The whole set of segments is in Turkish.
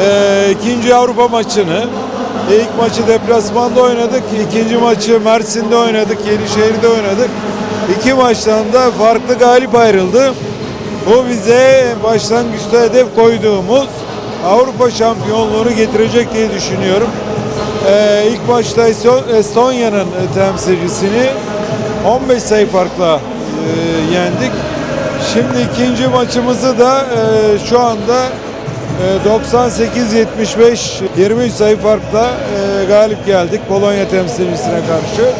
Ee, ikinci Avrupa maçını ilk maçı deplasmanda oynadık. ikinci maçı Mersin'de oynadık. Yenişehir'de oynadık. İki maçtan da farklı galip ayrıldı. Bu bize başlangıçta hedef koyduğumuz Avrupa şampiyonluğunu getirecek diye düşünüyorum. Ee, ilk maçta Estonya'nın temsilcisini 15 sayı farkla e, yendik. Şimdi ikinci maçımızı da e, şu anda e, 98-75 23 sayı farkla e, galip geldik Polonya temsilcisine karşı.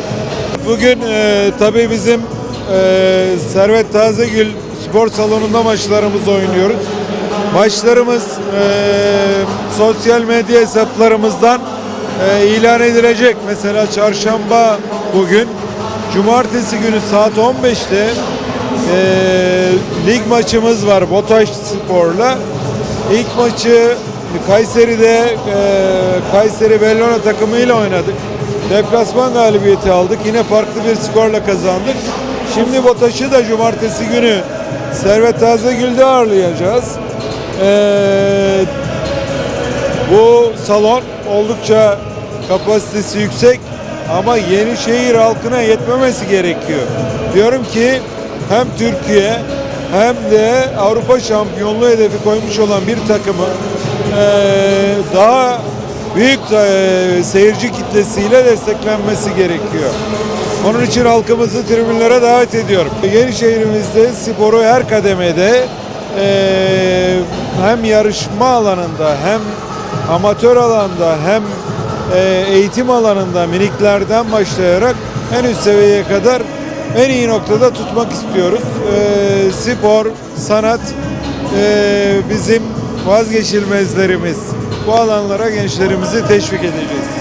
Bugün e, tabii bizim e, Servet Tazegül spor salonunda maçlarımız oynuyoruz. Maçlarımız e, sosyal medya hesaplarımızdan e, ilan edilecek. Mesela çarşamba bugün, cumartesi günü saat 15'te e, lig maçımız var Botaş Spor'la. İlk maçı Kayseri'de e, Kayseri Bellona takımıyla oynadık. Deplasman galibiyeti aldık. Yine farklı bir skorla kazandık. Şimdi Botaş'ı da cumartesi günü Servet Tazegül'de ağırlayacağız. Ee, bu salon oldukça kapasitesi yüksek ama Yenişehir halkına yetmemesi gerekiyor. Diyorum ki hem Türkiye hem de Avrupa şampiyonluğu hedefi koymuş olan bir takımı daha büyük seyirci kitlesiyle desteklenmesi gerekiyor. Onun için halkımızı tribünlere davet ediyorum. Yenişehir'imizde sporu her kademede hem yarışma alanında hem amatör alanda hem eee, eğitim alanında miniklerden başlayarak en üst seviyeye kadar en iyi noktada tutmak istiyoruz. Eee, spor, sanat eee, bizim vazgeçilmezlerimiz. Bu alanlara gençlerimizi teşvik edeceğiz.